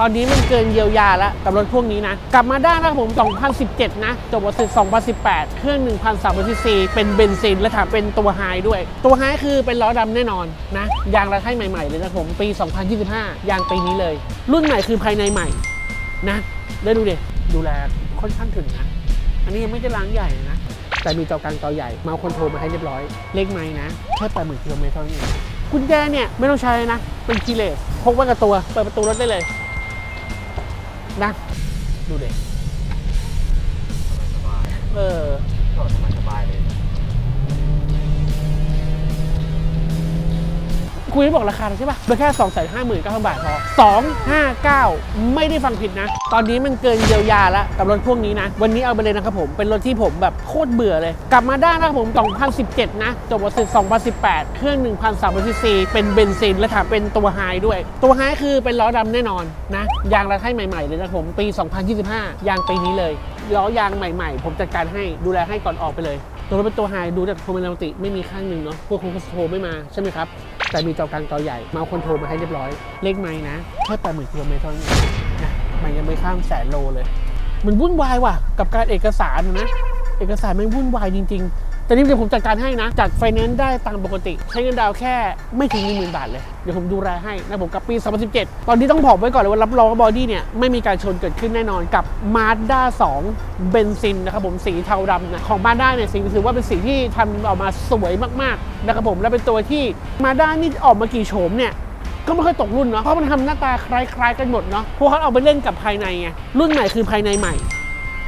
ตอนนี้มันเกินเยียวยาแล้วกับรถพวกนี้นะ กลับมาได้นะครับผม 2017 นะ จบวัน2018 เครื่อง 1,300ซีซีเป็นเบนซินและถามเป็นตัวไฮด้วย ตัวไฮคือเป็นล้อดำแน่นอนนะ ยางระไทยใหม่ๆเลยนะครับผม ปี 2025 ยางปีนี้เลย รุ่นใหม่คือภายในใหม่นะได้ดูดิดูแลค่อนข้างถึงนะ อันนี้ยังไม่ได้ล้างใหญ่นะ แต่มีจอกลางจอใหญ่เมาส์คอนโทรลมาให้เรียบร้อย เลขไม้นะ แค่แปดหมื่นกิโลเมตรเท่านั้นเองกุญแจเนี่ยไม่ต้องใช้นะ เป็นคีเลสพกไว้กับตัว เปิดประตูรถได้เลย นะ ดูเด็กสบายเออจอดสบายสบายเลย คุยบอกราคาใช่ปะเป็นแค่ 2 5 9 0 0 0 บาทพอ 259 ไม่ได้ฟังผิดนะ ตอนนี้มันเกินเยียวยาแล้วกับรถพวกนี้นะ วันนี้เอาไปเลยนะครับผม เป็นรถที่ผมแบบโคตรเบื่อเลย กลับมาได้นะครับผม 2017 นะ จบวัน2018 เครื่อง 1,300ซีซีเป็นเบนซินและถามเป็นตัวไฮด้วย ตัวไฮคือเป็นล้อดำแน่นอนนะ ยางระไทยใหม่ๆเลยนะครับผมปี 2025 ยางปีนี้เลยล้อยางใหม่ ๆ ผมจัดการให้ดูแลให้ก่อนออกไปเลย ตัวรถเป็นตัวไฮดูจากโทรเมนปกติไม่มีข้างหนึ่งเนาะพวกคอนโทรไม่มาใช่ไหมครับ แต่มีจอกลางจอใหญ่เมาส์คอนโทรมาให้เรียบร้อย เลขไม้นะแค่แปดหมื่นกิโลเมตรเท่านั้นนะมันยังไม่ข้ามแสนโลเลย มันวุ่นวายว่ะ กับการเอกสารนะ เอกสารมันวุ่นวายจริง ๆ แต่นี่เดี๋ยวผมจัดการให้นะ จัดไฟแนนซ์ได้ตามปกติ ใช้เงินดาวแค่ไม่ถึงหนึ่งหมื่นบาทเลย เดี๋ยวผมดูแลให้นะผมกับปี 2017 ตอนนี้ต้องบอกไว้ก่อนเลยว่ารับรองว่าบอดี้เนี่ยไม่มีการชนเกิดขึ้นแน่นอนกับ Mazda 2 เบนซินนะครับผมสีเทาดำนะของ Mazda เนี่ยสีถือว่าเป็นสีที่ทำออกมาสวยมากๆนะครับผมและเป็นตัวที่ Mazda นี่ออกมากี่โฉมเนี่ยก็ไม่ค่อยตกรุ่นเนาะเพราะมันทำหน้าตาคล้ายๆกันหมดเนาะพวกเขาเอาไปเล่นกับภายในไงรุ่นใหม่คือภายในใหม่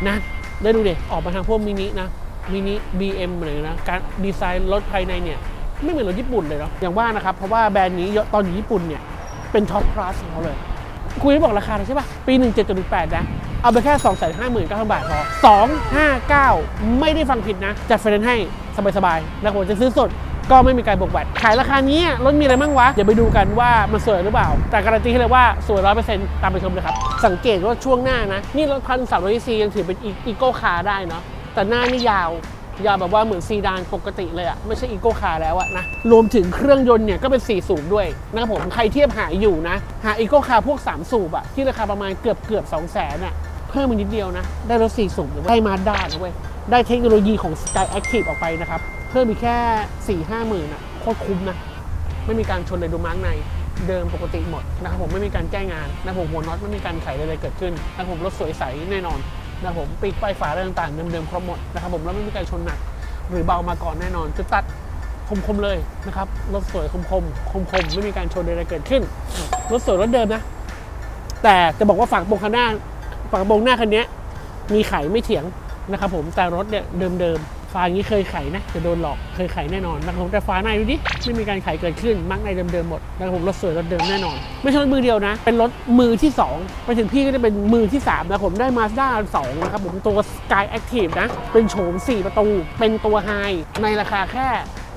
นะได้ดูเด็ออกมาทางพวกมินินะ มินิ BM เลยนะการดีไซน์รถภายในเนี่ยไม่เหมือนรถญี่ปุ่นเลยเนาะอย่างว่านะครับ เพราะว่าแบรนด์นี้ตอนอยู่ญี่ปุ่นเนี่ยเป็นท็อปคลาสของเขาเลย คุยไม่บอกราคาเลยใช่ปะปี 17.8นะ เอาไปแค่ 259,000 บาทพอ259 ไม่ได้ฟังผิดนะ จัดไฟแนนซ์ให้สบายๆแล้วผมจะซื้อสดก็ไม่มีการบวกแวดขายราคานี้รถมีอะไรบ้างวะ เดี๋ยวไปดูกันว่ามันสวยหรือเปล่า แต่การันตีให้เลยว่าสวยร้อยเปอร์เซ็นต์ตามไปชมเลยครับ สังเกตว่าช่วงหน้านะ นี่รถพันสามร้อยซียังถือเป็นอีโก้คาร์ได้เนาะ แต่หน้านี่ยาวยาวแบบว่าเหมือนซีดานปกติเลยอะไม่ใช่อีโก้คาร์แล้วอะนะ รวมถึงเครื่องยนต์เนี่ยก็เป็น 4 สูบด้วยนะครับผมใครเทียบหาอยู่นะ หาอีโก้คาร์พวก 3 สูบอะที่ราคาประมาณเกือบเกือบ2 0 0แสนอะเพิ่มอีกนิดเดียวนะ ได้รถ 4 สูบเลยเว้ยได้มาด้านะเว้ย ได้เทคโนโลยีของ Sky Active ออกไปนะครับ เพิ่มอีกแค่ 4 5หมื่นอะโคตรคุ้มนะ ไม่มีการชนเลยดูมาร์กในเดิมปกติหมดนะครับผมไม่มีการแก้งานนะผมหัวน็อตไม่มีการไขอะไรเกิดขึ้นนะครับผมรถสวยใสแน่นอน นะครับผมปีกป้ายฝาอะไรต่างๆเดิมๆครบหมดนะครับผมแล้วไม่มีการชนหนักหรือเบามาก่อนแน่นอนจะตัดคมๆเลยนะครับรถสวยคมๆคมๆไม่มีการชนอะไรเกิดขึ้นรถสวยรถเดิมนะ แต่จะบอกว่าฝากระโปรงคันหน้าฝากระโปรงหน้าคันนี้มีไขไม่เถียงนะครับผมแต่รถเนี่ยเดิมๆ ฟ้าอย่างนี้เคยไขนะจะโดนหลอกเคยไขแน่นอนนะครับผมแต่ฟ้าในดูดิไม่มีการไขเกิดขึ้นมักในเดิมๆหมดนะครับผมรถสวยรถเดิมแน่นอน ไม่ใช่รถมือเดียวนะ เป็นรถมือที่2ไปถึงพี่ก็จะเป็นมือที่3นะผมได้ Mazda 2นะครับผมตัว Sky Active นะ เป็นโฉม 4 ประตู เป็นตัวไฮในราคาแค่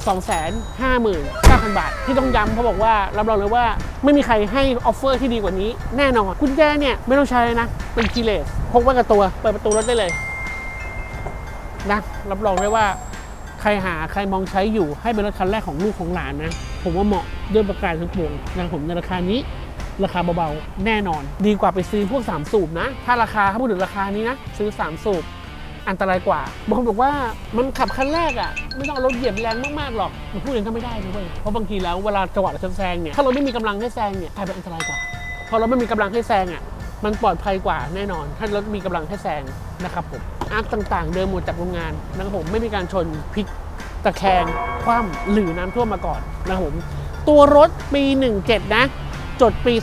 259,000 บาท ที่ต้องย้ำเขาบอกว่ารับรองเลยว่าไม่มีใครให้ออฟเฟอร์ที่ดีกว่านี้แน่นอนกุญแจเนี่ย ไม่ต้องใช้นะ เป็นคีเลสพกไว้กับตัว เปิดประตูรถได้เลย นะรับรองได้ว่าใครหาใครมองใช้อยู่ให้เป็นรถคันแรกของลูกของหลานนะ ผมว่าเหมาะด้วยประการทั้งปวงนะผมในราคานี้ราคาเบาๆ แน่นอน ดีกว่าไปซื้อพวก 3 สูบนะ ถ้าราคาถ้าพูดถึงราคานี้นะ ซื้อ 3 สูบ อันตรายกว่าบางคนบอกว่ามันขับคันแรกอะ่ะ ไม่ต้องเอารถเหยียบแรงมากๆหรอกมันพูดอย่างนั้นก็ไม่ได้นะเว้ยเพราะบางทีแล้วเวลาจังหวะเราจะแซงเนี่ยถ้าเราไม่มีกำลังให้แซงเนี่ยกลายเป็นอันตรายกว่าพอเราไม่มีกำลังให้แซงอะมันปลอดภัยกว่าแน่นอน ถ้ารถมีกำลังให้แซงนะครับผม อาร์คต่างๆ เดิมหมดจากโรงงานนะครับผมไม่มีการชนพลิกตะแคงคว่ำหรือน้ำท่วมมาก่อนนะครับผมตัวรถปี 17 นะ จดปี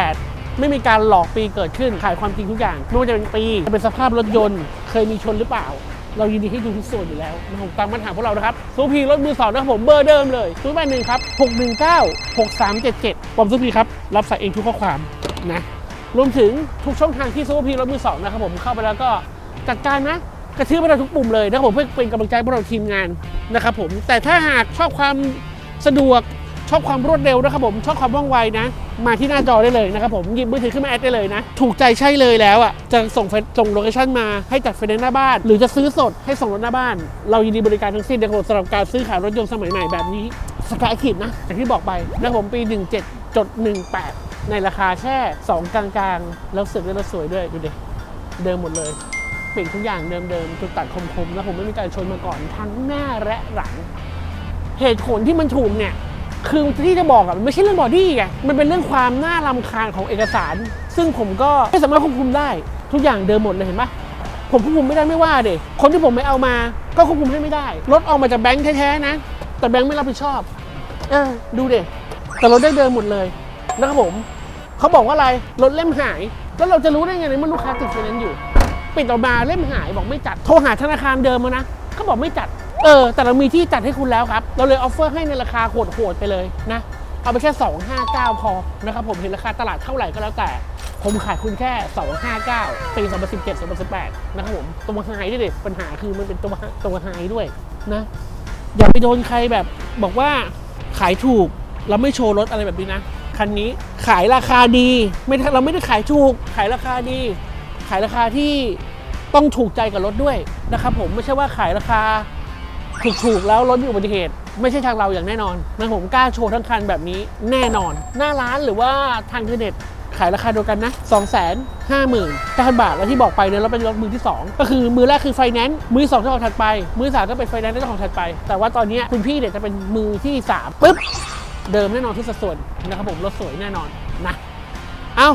2018 ไม่มีการหลอกปีเกิดขึ้นขายความจริงทุกอย่างไม่ว่าจะเป็นปีจะเป็นสภาพรถยนต์ เคยมีชนหรือเปล่า เรายินดีให้ดูทุกส่วนอยู่แล้วนะครับผมตามปัญหาพวกเรานะครับซูพีรถมือสองนะครับผมเบอร์เดิมเลยศูนย์แปดหนึ่งครับหกหนึ่งเก้าหกสามเจ็ดเจ็ดปอมซูพีครับ รับสายเองทุกข้อความนะรวมถึงทุกช่องทางที่ซูเปอร์พีรถมือสองนะครับผมเข้าไปแล้วก็ จัดการนะกระทืบไปเราทุกปุ่มเลยนะครับผมเพื่อเป็นกำลังใจพวกเราทีมงานนะครับผมแต่ถ้าหากชอบความสะดวกชอบความรวดเร็วนะครับผมชอบความว่องไวนะ มาที่หน้าจอได้เลยนะครับผมหยิบมือถือขึ้นมาแอดได้เลยนะ ถูกใจใช่เลยแล้วอะจะส่งส่งโลเคชั่นมาให้จัดไฟแนนซ์หน้าบ้าน หรือจะซื้อสดให้ส่งรถหน้าบ้าน เรายินดีบริการทั้งสิ้นนะครับสำหรับการซื้อขายรถยนต์สมัยใหม่แบบนี้สกายคิดนะอย่างที่บอกไปนะครับผมปี 17จด18 ในราคาแค่ 2 กลางๆ แล้วเสึกได้รถสวยด้วยดูดิเดิมหมดเลย เปลี่ยนทุกอย่างเดิมๆจุดตัดคมๆแล้วผมไม่มีการชนมาก่อนทั้งหน้าและหลัง เหตุผลที่มันถูกเนี่ยคือที่จะบอกอะมันไม่ใช่เรื่องบอดี้ไงมันเป็นเรื่องความน่ารำคาญของเอกสาร ซึ่งผมก็ไม่สามารถควบคุมได้ทุกอย่างเดิมหมดเลยเห็นปะผมควบคุมไม่ได้ไม่ว่าเด็คนที่ผมไม่เอามาก็ควบคุมให้ไม่ได้รถออกมาจากแบงค์แท้ๆนะ แต่แบงค์ไม่รับผิดชอบ เออดูเด็แต่รถได้เดิมหมดเลยนะครับผมเขาบอกว่าอะไรรถเล่มหาย แล้วเราจะรู้ได้ไงในเมื่อลูกค้าติดไฟแนนซ์อยู่ ปิดออกมาเล่มหายบอกไม่จัดโทรหาธนาคารเดิมมานะเขาบอกไม่จัดเออ แต่เรามีที่จัดให้คุณแล้วครับ เราเลยออฟเฟอร์ให้ในราคาโหดๆไปเลยนะ เอาไปแค่ 259 พอนะครับผมเห็นราคาตลาดเท่าไหร่ก็แล้วแต่ ผมขายคุณแค่ 259 ปี 2017 2018 นะครับผมตัวไฮด้วยเด็ปัญหาคือมันเป็นตัวตัวไฮด้วยนะ อย่าไปโดนใครแบบบอกว่าขายถูกเราไม่โชว์รถอะไรแบบนี้นะ คันนี้ขายราคาดีไม่เราไม่ได้ขายถูกขายราคาดี ขายราคาที่ต้องถูกใจกับรถด้วยนะครับผมไม่ใช่ว่าขายราคาถูกๆแล้วรถมีอุบัติเหตุ ไม่ใช่ทางเราอย่างแน่นอนนะผมกล้าโชว์ทั้งคันแบบนี้แน่นอน หน้าร้านหรือว่าทางอินเทอร์เน็ตขายราคาเดียวกันนะ 2 5 0 0 0 0 9,000บาท แล้วที่บอกไปเนี่ยเราเป็นรถมือที่ 2 ก็คือมือแรกคือไฟแนนซ์ มือสองเจ้าของถัดไป มือสามก็เป็นไฟแนนซ์เจ้าของถัดไป แต่ว่าตอนนี้คุณพี่เนี่ยจะเป็นมือที่3ปุ๊บ เดิมแน่นอนทุกสัดส่วนนะครับผม รถสวยแน่นอนนะ เอ้า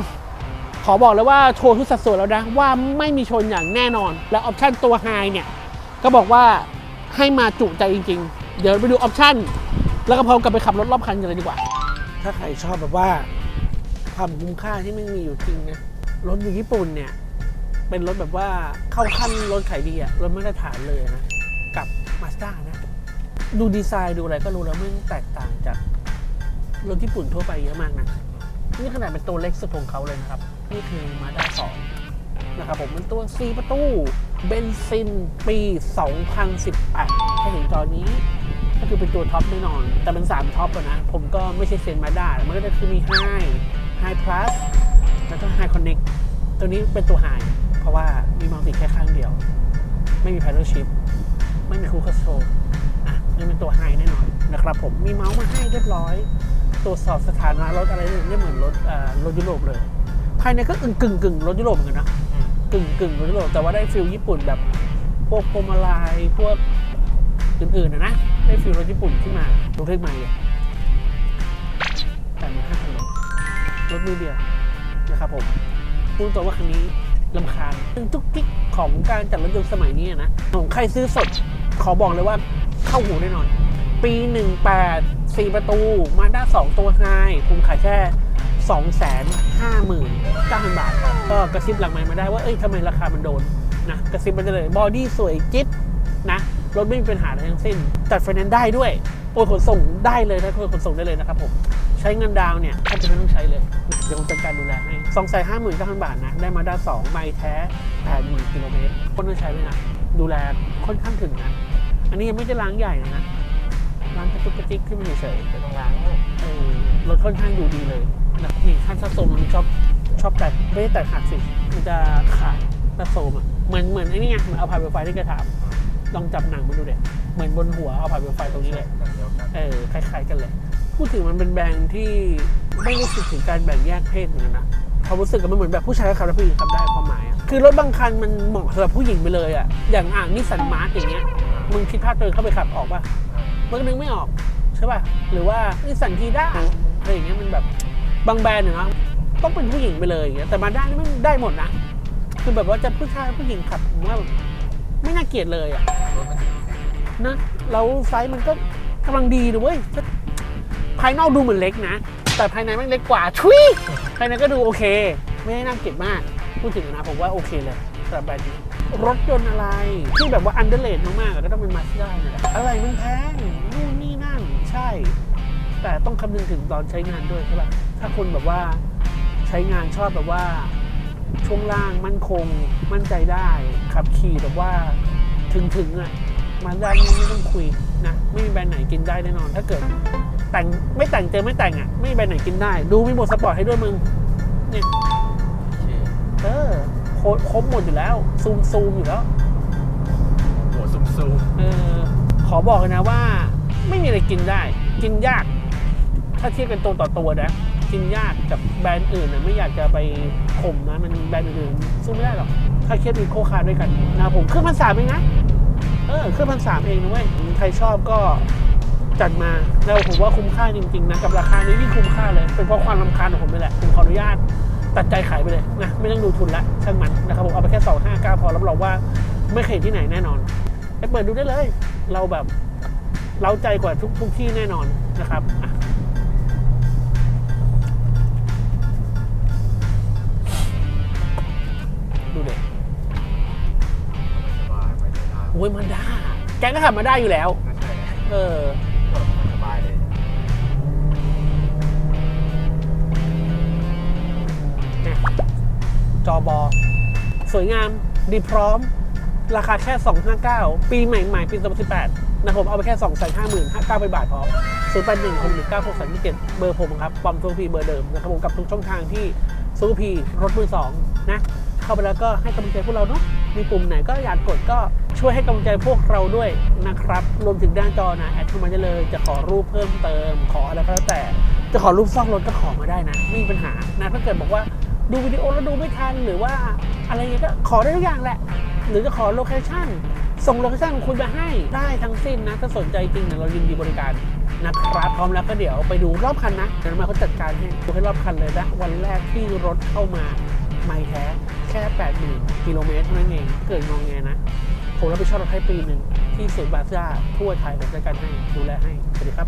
อบอกเลยว่าโชว์ทุกสัดส่วนแล้วนะว่าไม่มีชนอย่างแน่นอน และออปชันตัวไฮเนี่ยก็บอกว่าให้มาจุใจจริง ๆ เดี๋ยวไปดูออปชันแล้วก็พร้อมกับไปขับรถรอบคันกันเลยดีกว่า ถ้าใครชอบแบบว่าความคุ้มค่าที่มันมีอยู่จริงนะรถอยู่ญี่ปุ่นเนี่ย เป็นรถแบบว่าเข้าขั้นรถขายดีอะรถมาตรฐานเลยนะ กับมาสด้านะ ดูดีไซน์ดูอะไรก็รู้แล้วมันแตกต่างจากรถญี่ปุ่นทั่วไปเยอะมากนะ นี่ขนาดเป็นตัวเล็กสุดของเขาเลยนะครับ นี่คือมาด้า2นะครับผมเป็นตัว 4 ประตู เบนซินปี 2018 ถ้าถึงตอนนี้ก็คือเป็นตัวท็อปแน่นอน แต่เป็น 3 ท็อปนะ ผมก็ไม่ใช่เซนมาด้ามันก็จะคือมี High High Plus แล้วก็ High Connect ตัวนี้เป็นตัว High เพราะว่ามีมัลติแค่ข้างเดียว ไม่มี Paddle Shift ไม่มี Cruise Control อะนี่เป็นตัว High แน่นอนนะครับผมมีเมาส์มาให้เรียบร้อยตรวจสอบสถานะรถอะไรเนี่ยเหมือนรถอ่ารถยุโรปเลย ภายในก็กึ่งกึ่งกึ่งรถยุโรปเหมือนกันนะกึ่งกึ่งรถยุโรปแต่ว่าได้ฟิลญี่ปุ่นแบบพวกพวงมาลัยพวกอื่นๆนะนะได้ฟิลรถญี่ปุ่นขึ้นมาดูเท่ใหม่เลยแต่มีห้าคันรถรถมือเดียวนะครับผมพูดตรงว่าคันนี้ลำคาญเป็นทุกทิกของการจัดรถยนต์สมัยนี้อะนะของใครซื้อสดขอบอกเลยว่าเข้าหูแน่นอน ปี 18 4 ประตูมาด้า2ตัวไฮผมขายแค่ 259,000 บาทครับก็กระซิบหลังไมค์มาได้ว่าเอ้ยทำไมราคามันโดนนะกระซิบมาได้เลยบอดี้สวยจิ๊บนะรถไม่มีปัญหาอะไรทั้งสิ้นจัดไฟแนนซ์ได้ด้วยโอนขนส่งได้เลยนะโอนขนส่งได้เลยนะครับผมใช้เงินดาวน์เนี่ยแทบจะไม่ต้องใช้เลยเดี๋ยวผมจัดการดูแลให้สองแสนห้าหมื่นเก้าพันบาทนะได้มาด้าสองไมล์แท้แปดหมื่นกิโลเมตรคนต้องใช้เลยนะดูแลค่อนข้างถึงนะอันนี้ยังไม่ได้ล้างใหญ่นะล้างกระตุกกระติกขึ้นมาเฉยๆไม่ต้องล้างเออรถค่อนข้างดูดีเลย นะนี่ขั้นซัสโซมมันชอบชอบแตกไม่ได้แตกหักสิ มันจะขาดซัสโซมอะเหมือนเหมือนไอ้นี่ไงเหมือนเอาผ่านไฟที่แกถามลองจับหนังมาดูเด็เหมือนบนหัวเอาผ่านไฟตรงนี้เลยแบบเดียวกันเออคล้ายๆกันเลย พูดถึงมันเป็นแบรนด์ที่ไม่รู้สึกถึงการแบ่งแยกเพศเหมือนกันนะความรู้สึกกับมันเหมือนแบบผู้ชายก็ขับและผู้หญิงขับได้ความหมายอะคือรถบางคันมันเหมาะสำหรับผู้หญิงไปเลยอะอย่างอ่างนิสสันมาร์ทอย่างเงี้ยมึงคิดภาพตัวเองเข้าไปขับออกป่ะมันก็นึกไม่ออกใช่ป่ะหรือว่านิสสันทีด้าอะไรอย่างเงี้ยมันแบบ บางแบรนด์เนี่ยนะต้องเป็นผู้หญิงไปเลยอย่างเงี้ยแต่มาด้านี่มันได้หมดนะ คือแบบว่าจะผู้ชายผู้หญิงขับผมว่าไม่น่าเกลียดเลยอะนะแล้วไซส์มันก็กำลังดีเลยเว้ยภายนอกดูเหมือนเล็กนะ แต่ภายในมันเล็กกว่าชุยภายในก็ดูโอเค ไม่ได้น่าเกลียดมากพูดถึงนะผมว่าโอเคเลยสำหรับแบรนด์นี้รถยนต์อะไร ที่แบบว่าอันเดอร์เลดมากๆก็ต้องเป็นมาสด้าเนี่ยแหละอะไรมันแพงนู่นนี่นั่นใช่ แต่ต้องคำนึงถึงตอนใช้งานด้วยใช่ป่ะถ้าคนแบบว่าใช้งานชอบแบบว่า ช่วงล่างมั่นคง มั่นใจได้ขับขี่แบบว่าถึงถึงๆอะมาด้านนี้ไม่ต้องคุยนะไม่มีแบรนด์ไหนกินได้แน่นอน ถ้าเกิดแต่งไม่แต่งเจอไม่แต่งอะ ไม่มีแบรนด์ไหนกินได้ ดูมีโหมดสปอร์ตให้ด้วยมึงเนี่ยโอเคเออโคครบหมดอยู่แล้ว ซูมซูมอยู่แล้วหัวซุ่มซูมเออขอบอกเลยนะว่า ไม่มีอะไรกินได้ กินยาก ถ้าเทียบเป็นตัวต่อตัวนะกินยากกับแบรนด์อื่นนะไม่อยากจะไปข่มนะ มันแบรนด์อื่นสู้ไม่ได้หรอก ถ้าเทียบอีโคคาร์ด้วยกันนะผมเครื่องพันสามเองนะเออเครื่องพันสามเองนะเว้ยใครชอบก็จัดมาแล้วผมว่าคุ้มค่าจริงๆนะกับราคานี้ยิ่งคุ้มค่าเลย เป็นเพราะความรำคาญของผมนี่แหละผมขออนุญาตตัดใจขายไปเลยนะไม่ต้องดูทุนละช่างมันนะครับผมเอาไปแค่สองห้าก้าพอรับรองว่าไม่เคยที่ไหนแน่นอนไปเปิดดูได้เลย เราแบบเราใจกว่าทุกทุกที่แน่นอนนะครับ อ้ยมาด้าแกก็ขับมาได้อยู่แล้วก็ใช่เออสบายเลยเนี่ยจอบอ สวยงาม ดีพร้อม ราคาแค่ 259 ปีใหม่ๆ ปี 2018 นะผมเอาไปแค่ 2 5 5 0 0 0 59ไปบาทพอ0 8 1 6 1 9 6 3 7เบอร์ผมครับ ปอมซูพีเบอร์เดิมนะครับผมกับทุกช่องทางที่ซูพีรถมือสองนะ เข้าไปแล้วก็ให้กำลังใจพวกเราเนาะ มีปุ่มไหนก็อยากกดก็ช่วยให้กำลังใจพวกเราด้วยนะครับ รวมถึงด้านจอนะแอดเข้ามาได้เลย จะขอรูปเพิ่มเติม ขออะไรก็แล้วแต่ จะขอรูปซ่องรถก็ขอมาได้นะ ไม่มีปัญหานะถ้าเกิดบอกว่าดูวิดีโอแล้วดูไม่ทันหรือว่าอะไรเงี้ยก็ขอได้ทุกอย่างแหละ หรือจะขอโลเคชั่นส่งโลเคชั่นของคุณมาให้ได้ทั้งสิ้นนะ ถ้าสนใจจริงเนี่ยเรายินดีบริการนะครับพร้อมแล้วก็เดี๋ยวไปดูรอบคันนะเดี๋ยวมาเขาจัดการให้ดูให้รอบคันเลยนะวันแรกที่รถเข้ามา ไมล์แท้แค่8ปดหมื่นกิโลเมตรเท่านั้นเองเกิดงงแงนะ ผมรับผิดชอบรถให้ปีหนึ่งที่ศูนย์บาซ่าทั่วไทยผมจัการให้ดูแลให้สวัสดีครับ